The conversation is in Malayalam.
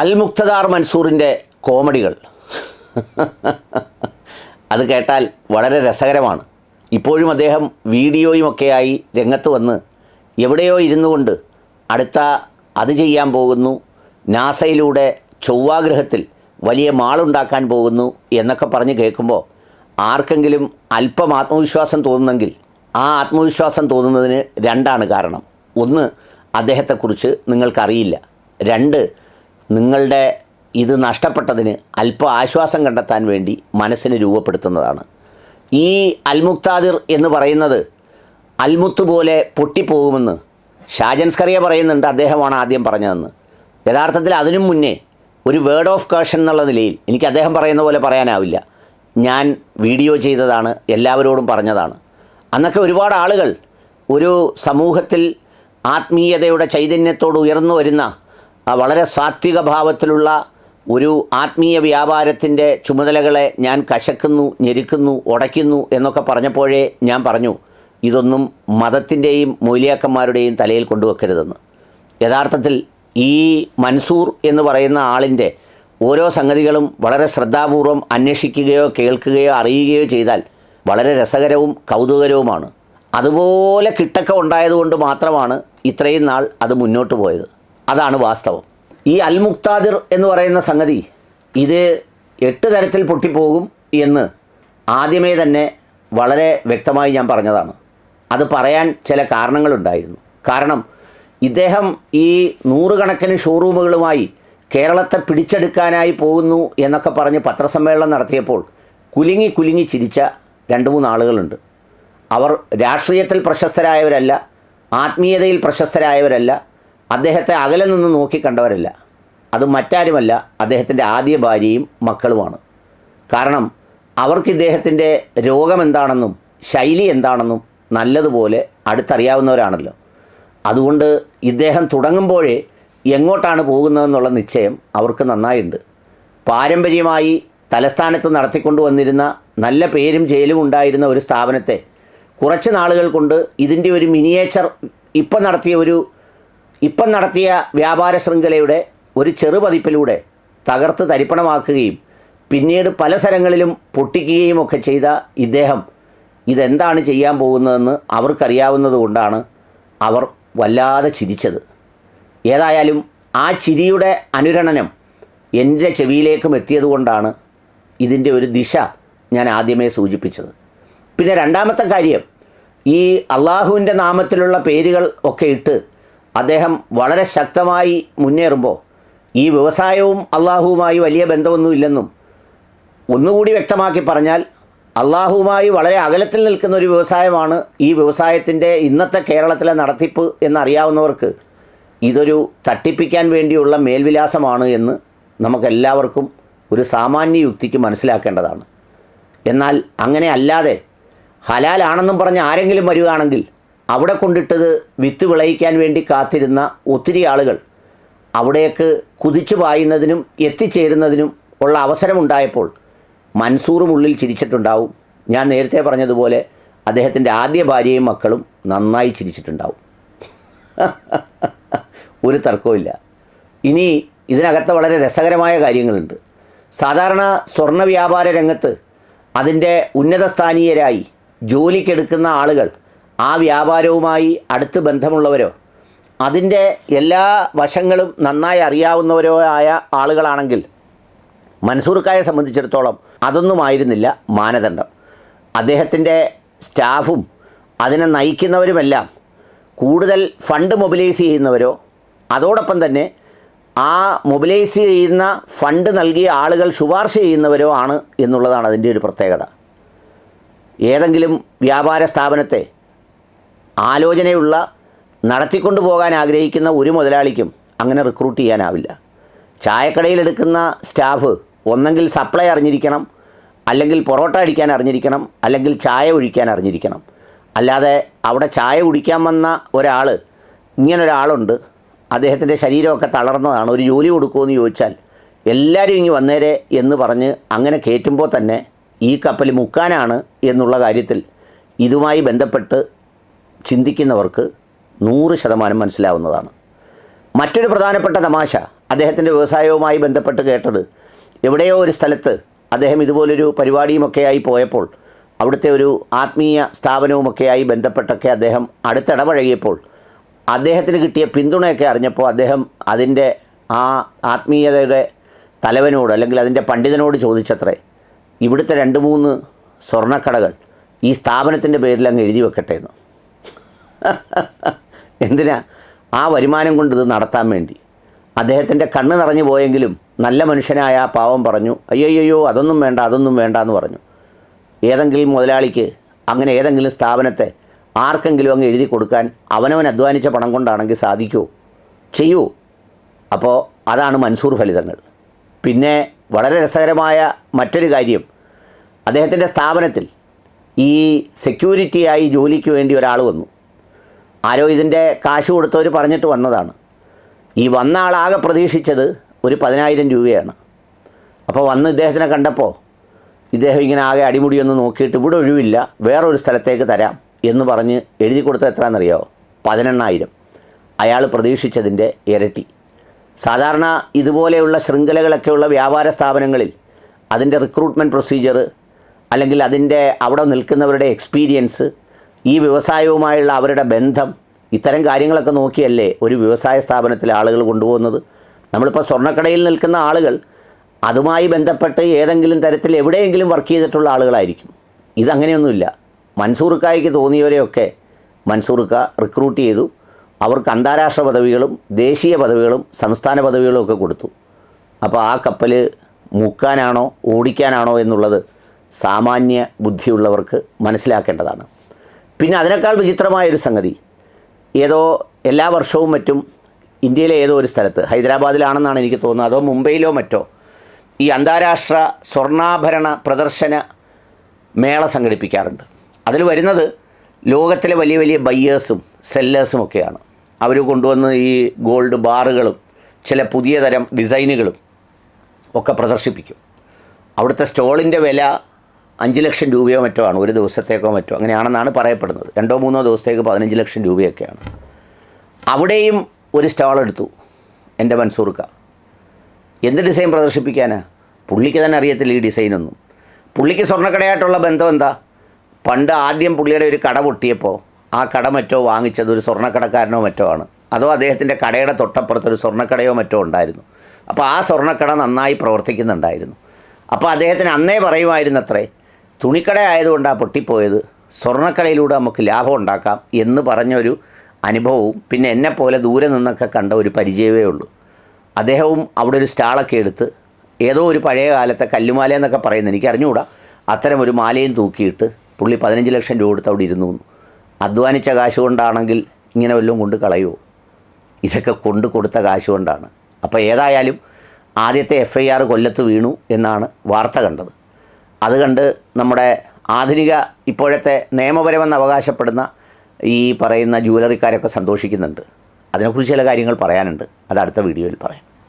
അൽ മുക്തദാർ മൻസൂറിന്റെ കോമഡികൾ. അത് കേട്ടാൽ വളരെ രസകരമാണ്. ഇപ്പോഴും അദ്ദേഹം വീഡിയോയുമൊക്കെയായി രംഗത്ത് വന്ന് എവിടെയോ ഇരുന്നു കൊണ്ട് അടുത്ത അത് ചെയ്യാൻ പോകുന്നു നാസയിലൂടെ ചൊവ്വാഗ്രഹത്തിൽ വലിയ മാളുണ്ടാക്കാൻ പോകുന്നു എന്നൊക്കെ പറഞ്ഞ് കേൾക്കുമ്പോൾ ആർക്കെങ്കിലും അല്പം ആത്മവിശ്വാസം തോന്നുന്നെങ്കിൽ ആ ആത്മവിശ്വാസം തോന്നുന്നതിന് രണ്ടാണ് കാരണം. ഒന്ന് അദ്ദേഹത്തെക്കുറിച്ച് നിങ്ങൾക്കറിയില്ല. രണ്ട് നിങ്ങളുടെ ഇത് നഷ്ടപ്പെട്ടതിന് അല്പം ആശ്വാസം കണ്ടെത്താൻ വേണ്ടി മനസ്സിന് രൂപപ്പെടുത്തുന്നതാണ്. ഈ അൽമുക്താദിർ എന്ന് പറയുന്നത് അൽമുത്ത് പോലെ പൊട്ടിപ്പോകുമെന്ന് ഷാജൻസ്കറിയ പറയുന്നുണ്ട് അദ്ദേഹമാണ് ആദ്യം പറഞ്ഞതെന്ന്. യഥാർത്ഥത്തിൽ അതിനും മുന്നേ ഒരു വേർഡ് ഓഫ് കേഷൻ എന്നുള്ള നിലയിൽ എനിക്ക് അദ്ദേഹം പറയുന്ന പോലെ പറയാനാവില്ല. ഞാൻ വീഡിയോ ചെയ്തതാണ് എല്ലാവരോടും പറഞ്ഞതാണ്. അന്നൊക്കെ ഒരുപാട് ആളുകൾ ഒരു സമൂഹത്തിൽ ആത്മീയതയുടെ ചൈതന്യത്തോട് ഉയർന്നു വരുന്ന വളരെ സാത്വിക ഭാവത്തിലുള്ള ഒരു ആത്മീയ വ്യാപാരത്തിന്റെ ചുമതലകളെ ഞാൻ കശക്കുന്നു ഞെരുക്കുന്നു ഉടയ്ക്കുന്നു എന്നൊക്കെ പറഞ്ഞപ്പോഴേ ഞാൻ പറഞ്ഞു ഇതൊന്നും മതത്തിന്റെയും മൂല്യാക്കന്മാരുടെയും തലയിൽ കൊണ്ടുവെക്കരുതെന്ന്. യഥാർത്ഥത്തിൽ ഈ മൻസൂർ എന്ന് പറയുന്ന ആളിന്റെ ഓരോ സംഗതികളും വളരെ ശ്രദ്ധാപൂർവം അന്വേഷിക്കുകയോ കേൾക്കുകയോ അറിയുകയോ ചെയ്താൽ വളരെ രസകരവും കൗതുകരവുമാണ്. അതുപോലെ കിട്ടക്ക ഉണ്ടായതുകൊണ്ട് മാത്രമാണ് ഇത്രയും നാൾ അത് മുന്നോട്ട് പോയത്. അതാണ് വാസ്തവം. ഈ അൽമുക്താദിർ എന്ന് പറയുന്ന സംഗതി ഇത് എട്ട് തരത്തിൽ പൊട്ടിപ്പോകും എന്ന് ആദ്യമേ തന്നെ വളരെ വ്യക്തമായി ഞാൻ പറഞ്ഞതാണ്. അത് പറയാൻ ചില കാരണങ്ങളുണ്ടായിരുന്നു. കാരണം ഇദ്ദേഹം ഈ നൂറുകണക്കിന് ഷോറൂമുകളുമായി കേരളത്തെ പിടിച്ചെടുക്കാനായി പോകുന്നു എന്നൊക്കെ പറഞ്ഞ് പത്രസമ്മേളനം നടത്തിയപ്പോൾ കുലുങ്ങി കുലുങ്ങി ചിരിച്ച രണ്ട് മൂന്ന് ആളുകളുണ്ട്. അവർ രാഷ്ട്രീയത്തിൽ പ്രശസ്തരായവരല്ല ആത്മീയതയിൽ പ്രശസ്തരായവരല്ല അദ്ദേഹത്തെ അകലെ നിന്ന് നോക്കിക്കണ്ടവരല്ല അത് മറ്റാരുമല്ല അദ്ദേഹത്തിന്റെ ആദ്യ ഭാര്യയും മക്കളുമാണ്. കാരണം അവർക്ക് ഇദ്ദേഹത്തിന്റെ രോഗമെന്താണെന്നും ശൈലി എന്താണെന്നും നല്ലതുപോലെ അടുത്തറിയാവുന്നവരാണല്ലോ. അതുകൊണ്ട് ഇദ്ദേഹം തുടങ്ങുമ്പോഴേ എങ്ങോട്ടാണ് പോകുന്നതെന്നുള്ള നിശ്ചയം അവർക്ക് നന്നായിട്ടുണ്ട് പാരമ്പര്യമായി തലസ്ഥാനത്ത് നടത്തിക്കൊണ്ടു വന്നിരുന്ന നല്ല പേരും ജയിലും ഉണ്ടായിരുന്ന ഒരു സ്ഥാപനത്തെ കുറച്ച് നാളുകൾ കൊണ്ട് ഇതിന്റെ ഒരു മിനിയേച്ചർ ഇപ്പം നടത്തിയ ഒരു ഇപ്പം നടത്തിയ വ്യാപാര ശൃംഖലയുടെ ഒരു ചെറുപതിപ്പിലൂടെ തകർത്ത് തരിപ്പണമാക്കുകയും പിന്നീട് പല സ്ഥലങ്ങളിലും പൊട്ടിക്കുകയും ഒക്കെ ചെയ്ത ഇദ്ദേഹം ഇതെന്താണ് ചെയ്യാൻ പോകുന്നതെന്ന് അവർക്കറിയാവുന്നതുകൊണ്ടാണ് അവർ വല്ലാതെ ചിരിച്ചത്. ഏതായാലും ആ ചിരിയുടെ അനുരണനം എന്റെ ചെവിയിലേക്കും എത്തിയതുകൊണ്ടാണ് ഇതിന്റെ ഒരു ദിശ ഞാൻ ആദ്യമേ സൂചിപ്പിച്ചത്. പിന്നെ രണ്ടാമത്തെ കാര്യം ഈ അള്ളാഹുവിന്റെ നാമത്തിലുള്ള പേരുകൾ ഒക്കെ ഇട്ട് അദ്ദേഹം വളരെ ശക്തമായി മുന്നേറുമ്പോൾ ഈ വ്യവസായവും അള്ളാഹുവുമായി വലിയ ബന്ധമൊന്നുമില്ലെന്നും ഒന്നുകൂടി വ്യക്തമാക്കി പറഞ്ഞാൽ അള്ളാഹുവുമായി വളരെ അകലത്തിൽ നിൽക്കുന്ന ഒരു വ്യവസായമാണ് ഈ വ്യവസായത്തിന്റെ ഇന്നത്തെ കേരളത്തിലെ നടത്തിപ്പ് എന്നറിയാവുന്നവർക്ക് ഇതൊരു തട്ടിപ്പിക്കാൻ വേണ്ടിയുള്ള മേൽവിലാസമാണ് എന്ന് നമുക്കെല്ലാവർക്കും ഒരു സാമാന്യ യുക്തിക്ക് മനസ്സിലാക്കേണ്ടതാണ്. എന്നാൽ അങ്ങനെ അല്ലാതെ ഹലാലാണെന്നും പറഞ്ഞ് ആരെങ്കിലും വരികയാണെങ്കിൽ അവിടെ കൊണ്ടിട്ടത് വിത്ത് വിളയിക്കാൻ വേണ്ടി കാത്തിരുന്ന ഒത്തിരി ആളുകൾ അവിടേക്ക് കുതിച്ചു പായുന്നതിനും എത്തിച്ചേരുന്നതിനും ഉള്ള അവസരമുണ്ടായപ്പോൾ മൻസൂറും ഉള്ളിൽ ചിരിച്ചിട്ടുണ്ടാവും. ഞാൻ നേരത്തെ പറഞ്ഞതുപോലെ അദ്ദേഹത്തിന്റെ ആദ്യ ഭാര്യയും മക്കളും നന്നായി ചിരിച്ചിട്ടുണ്ടാവും. ഒരു തർക്കവുമില്ല. ഇനി ഇതിനകത്ത് വളരെ രസകരമായ കാര്യങ്ങളുണ്ട്. സാധാരണ സ്വർണ വ്യാപാര രംഗത്ത് അതിന്റെ ഉന്നതസ്ഥാനീയരായി ജോലിക്കെടുക്കുന്ന ആളുകൾ ആ വ്യാപാരവുമായി അടുത്ത് ബന്ധമുള്ളവരോ അതിന്റെ എല്ലാ വശങ്ങളും നന്നായി അറിയാവുന്നവരോ ആയ ആളുകളാണെങ്കിൽ മൻസൂർക്കായെ സംബന്ധിച്ചിടത്തോളം അതൊന്നുമായിരുന്നില്ല മാനദണ്ഡം. അദ്ദേഹത്തിന്റെ സ്റ്റാഫും അതിനെ നയിക്കുന്നവരുമെല്ലാം കൂടുതൽ ഫണ്ട് മൊബിലൈസ് ചെയ്യുന്നവരോ അതോടൊപ്പം തന്നെ ആ മൊബിലൈസ് ചെയ്യുന്ന ഫണ്ട് നൽകിയ ആളുകൾ ശുപാർശ ചെയ്യുന്നവരോ ആണ് എന്നുള്ളതാണ് അതിന്റെ ഒരു പ്രത്യേകത. ഏതെങ്കിലും വ്യാപാര സ്ഥാപനത്തെ ആലോചനയുള്ള നടത്തിക്കൊണ്ടു പോകാൻ ആഗ്രഹിക്കുന്ന ഒരു മുതലാളിക്കും അങ്ങനെ റിക്രൂട്ട് ചെയ്യാനാവില്ല. ചായക്കടയിലെടുക്കുന്ന സ്റ്റാഫ് ഒന്നെങ്കിൽ സപ്ലൈ അറിഞ്ഞിരിക്കണം അല്ലെങ്കിൽ പൊറോട്ട അടിക്കാൻ അറിഞ്ഞിരിക്കണം അല്ലെങ്കിൽ ചായ ഒഴിക്കാൻ അറിഞ്ഞിരിക്കണം. അല്ലാതെ അവിടെ ചായ കുടിക്കാൻ വന്ന ഒരാൾ ഇങ്ങനൊരാളുണ്ട് അദ്ദേഹത്തിന്റെ ശരീരമൊക്കെ തളർന്നതാണ് ഒരു ജോലി കൊടുക്കുമെന്ന് ചോദിച്ചാൽ എല്ലാവരും ഇങ്ങ് വന്നേരെ എന്ന് പറഞ്ഞ് അങ്ങനെ കയറ്റുമ്പോൾ തന്നെ ഈ കപ്പൽ മുക്കാനാണ് എന്നുള്ള കാര്യത്തിൽ ഇതുമായി ബന്ധപ്പെട്ട് ചിന്തിക്കുന്നവർക്ക് നൂറ് ശതമാനം മനസ്സിലാവുന്നതാണ്. മറ്റൊരു പ്രധാനപ്പെട്ട തമാശ അദ്ദേഹത്തിന്റെ വ്യവസായവുമായി ബന്ധപ്പെട്ട് കേട്ടത് എവിടെയോ ഒരു സ്ഥലത്ത് അദ്ദേഹം ഇതുപോലൊരു പരിപാടിയുമൊക്കെയായി പോയപ്പോൾ അവിടുത്തെ ഒരു ആത്മീയ സ്ഥാപനവുമൊക്കെയായി ബന്ധപ്പെട്ടൊക്കെ അദ്ദേഹം അടുത്തിടപഴകിയപ്പോൾ അദ്ദേഹത്തിന് കിട്ടിയ പിന്തുണയൊക്കെ അറിഞ്ഞപ്പോൾ അദ്ദേഹം അതിന്റെ ആ ആത്മീയതയുടെ തലവനോട് അല്ലെങ്കിൽ അതിന്റെ പണ്ഡിതനോട് ചോദിച്ചത്രേ ഇവിടുത്തെ രണ്ട് മൂന്ന് സ്വർണക്കടകൾ ഈ സ്ഥാപനത്തിന്റെ പേരിൽ അങ്ങ് എഴുതി വെക്കട്ടെ എന്ന്. എന്തിനാ? ആ വരുമാനം കൊണ്ട് ഇത് നടത്താൻ വേണ്ടി. അദ്ദേഹത്തിന്റെ കണ്ണ് നിറഞ്ഞു പോയെങ്കിലും നല്ല മനുഷ്യനായ ആ പാവം പറഞ്ഞു അയ്യോയ്യോ അതൊന്നും വേണ്ട അതൊന്നും വേണ്ട എന്ന് പറഞ്ഞു. ഏതെങ്കിലും മുതലാളിക്ക് അങ്ങനെ ഏതെങ്കിലും സ്ഥാപനത്തെ ആർക്കെങ്കിലും അങ്ങ് എഴുതി കൊടുക്കാൻ അവനവൻ അധ്വാനിച്ച പണം കൊണ്ടാണെങ്കിൽ സാധിക്കൂ ചെയ്യൂ അപ്പോൾ അതാണ് മൻസൂർ ഫലിതങ്ങൾ. പിന്നെ വളരെ രസകരമായ മറ്റൊരു കാര്യം. അദ്ദേഹത്തിന്റെ സ്ഥാപനത്തിൽ ഈ സെക്യൂരിറ്റിയായി ജോലിക്ക് വേണ്ടി ഒരാൾ വന്നു. ആരോ ഇതിന്റെ കാശ് കൊടുത്തവർ പറഞ്ഞിട്ട് വന്നതാണ്. ഈ വന്ന ആളാകെ പ്രതീക്ഷിച്ചത് ഒരു പതിനായിരം രൂപയാണ്. അപ്പോൾ വന്ന് ഇദ്ദേഹത്തിനെ കണ്ടപ്പോൾ ഇദ്ദേഹം ഇങ്ങനെ ആകെ അടിമുടിയൊന്ന് നോക്കിയിട്ട് ഇവിടെ ഒഴിവില്ല വേറൊരു സ്ഥലത്തേക്ക് തരാം എന്ന് പറഞ്ഞ് എഴുതി കൊടുത്ത എത്രയാണെന്നറിയാമോ പതിനെണ്ണായിരം. അയാൾ പ്രതീക്ഷിച്ചതിന്റെ ഇരട്ടി. സാധാരണ ഇതുപോലെയുള്ള ശൃംഖലകളൊക്കെയുള്ള വ്യാപാര സ്ഥാപനങ്ങളിൽ അതിന്റെ റിക്രൂട്ട്മെന്റ് പ്രൊസീജിയർ അല്ലെങ്കിൽ അതിന്റെ അവിടെ നിൽക്കുന്നവരുടെ എക്സ്പീരിയൻസ് ഈ വ്യവസായവുമായുള്ള അവരുടെ ബന്ധം ഇത്തരം കാര്യങ്ങളൊക്കെ നോക്കിയല്ലേ ഒരു വ്യവസായ സ്ഥാപനത്തിലെ ആളുകൾ കൊണ്ടുപോകുന്നത്? നമ്മളിപ്പോൾ സ്വർണക്കടയിൽ നിൽക്കുന്ന ആളുകൾ അതുമായി ബന്ധപ്പെട്ട് ഏതെങ്കിലും തരത്തിൽ എവിടെയെങ്കിലും വർക്ക് ചെയ്തിട്ടുള്ള ആളുകളായിരിക്കും. ഇതങ്ങനെയൊന്നുമില്ല മൻസൂർക്കായ്ക്ക് തോന്നിയവരെയൊക്കെ മൻസൂർക്ക റിക്രൂട്ട് ചെയ്തു. അവർക്ക് അന്താരാഷ്ട്ര പദവികളും ദേശീയ പദവികളും സംസ്ഥാന പദവികളും ഒക്കെ കൊടുത്തു. അപ്പോൾ ആ കപ്പൽ മുക്കാനാണോ ഓടിക്കാനാണോ എന്നുള്ളത് സാമാന്യ ബുദ്ധിയുള്ളവർക്ക് മനസ്സിലാക്കേണ്ടതാണ്. പിന്നെ അതിനേക്കാൾ വിചിത്രമായൊരു സംഗതി. ഏതോ എല്ലാ വർഷവും മറ്റും ഇന്ത്യയിലെ ഏതോ ഒരു സ്ഥലത്ത് ഹൈദരാബാദിലാണെന്നാണ് എനിക്ക് തോന്നുന്നത് അതോ മുംബൈയിലോ മറ്റോ ഈ അന്താരാഷ്ട്ര സ്വർണാഭരണ പ്രദർശന മേള സംഘടിപ്പിക്കാറുണ്ട്. അതിൽ വരുന്നത് ലോകത്തിലെ വലിയ വലിയ ബയ്യേഴ്സും സെല്ലേഴ്സും ഒക്കെയാണ്. അവർ കൊണ്ടുവന്ന് ഈ ഗോൾഡ് ബാറുകളും ചില പുതിയ തരം ഡിസൈനുകളും ഒക്കെ പ്രദർശിപ്പിക്കും. അവിടുത്തെ സ്റ്റോളിന്റെ വില അഞ്ച് ലക്ഷം രൂപയോ മറ്റോ ആണ് ഒരു ദിവസത്തേക്കോ മറ്റോ അങ്ങനെയാണെന്നാണ് പറയപ്പെടുന്നത്. രണ്ടോ മൂന്നോ ദിവസത്തേക്ക് പതിനഞ്ച് ലക്ഷം രൂപയൊക്കെയാണ്. അവിടെയും ഒരു സ്റ്റാൾ എടുത്തു എന്റെ മൻസൂർക്ക. എന്ത് ഡിസൈൻ പ്രദർശിപ്പിക്കാനാ? പുള്ളിക്ക് തന്നെ അറിയത്തില്ല ഈ ഡിസൈനൊന്നും പുള്ളിക്ക് സ്വർണക്കടയായിട്ടുള്ള ബന്ധം എന്താ? പണ്ട് ആദ്യം പുള്ളിയുടെ ഒരു കട പൊട്ടിയപ്പോൾ ആ കട മറ്റോ വാങ്ങിച്ചത് ഒരു സ്വർണക്കടക്കാരനോ മറ്റോ ആണ്. അതോ അദ്ദേഹത്തിന്റെ കടയുടെ തൊട്ടപ്പുറത്ത് ഒരു സ്വർണക്കടയോ മറ്റോ ഉണ്ടായിരുന്നു. അപ്പോൾ ആ സ്വർണക്കട നന്നായി പ്രവർത്തിക്കുന്നുണ്ടായിരുന്നു. അപ്പോൾ അദ്ദേഹത്തിന് അന്നേ പറയുമായിരുന്നത്രേ തുണിക്കട ആയതുകൊണ്ടാണ് പൊട്ടിപ്പോയത്. സ്വർണക്കടയിലൂടെ നമുക്ക് ലാഭം ഉണ്ടാക്കാം എന്ന് പറഞ്ഞൊരു അനുഭവവും പിന്നെ എന്നെപ്പോലെ ദൂരെ നിന്നൊക്കെ കണ്ട ഒരു പരിചയമേ ഉള്ളൂ. അദ്ദേഹവും അവിടെ ഒരു സ്റ്റാളൊക്കെ എടുത്ത് ഏതോ ഒരു പഴയ കാലത്തെ കല്ലുമാല എന്നൊക്കെ പറയുന്നത് എനിക്ക് അറിഞ്ഞുകൂടാ അത്തരം ഒരു മാലയും തൂക്കിയിട്ട് പുള്ളി പതിനഞ്ച് ലക്ഷം രൂപ കൊടുത്ത് അവിടെ ഇരുന്നു. അധ്വാനിച്ച കാശ് കൊണ്ടാണെങ്കിൽ ഇങ്ങനെ വല്ലതും കൊണ്ട് കളയുമോ ഇതൊക്കെ കൊണ്ട് കൊടുത്ത കാശ് കൊണ്ടാണ്. അപ്പോൾ ഏതായാലും ആദ്യത്തെ എഫ് ഐ ആർ കൊല്ലത്ത് വീണു എന്നാണ് വാർത്ത കണ്ടത്. അത് കണ്ട് നമ്മുടെ ആധുനിക ഇപ്പോഴത്തെ നിയമപരമെന്ന് അവകാശപ്പെടുന്ന ഈ പറയുന്ന ജുവലറിക്കാരൊക്കെ സന്തോഷിക്കുന്നുണ്ട്. അതിനെക്കുറിച്ച് ചില കാര്യങ്ങൾ പറയാനുണ്ട്. അത് അടുത്ത വീഡിയോയിൽ പറയാം.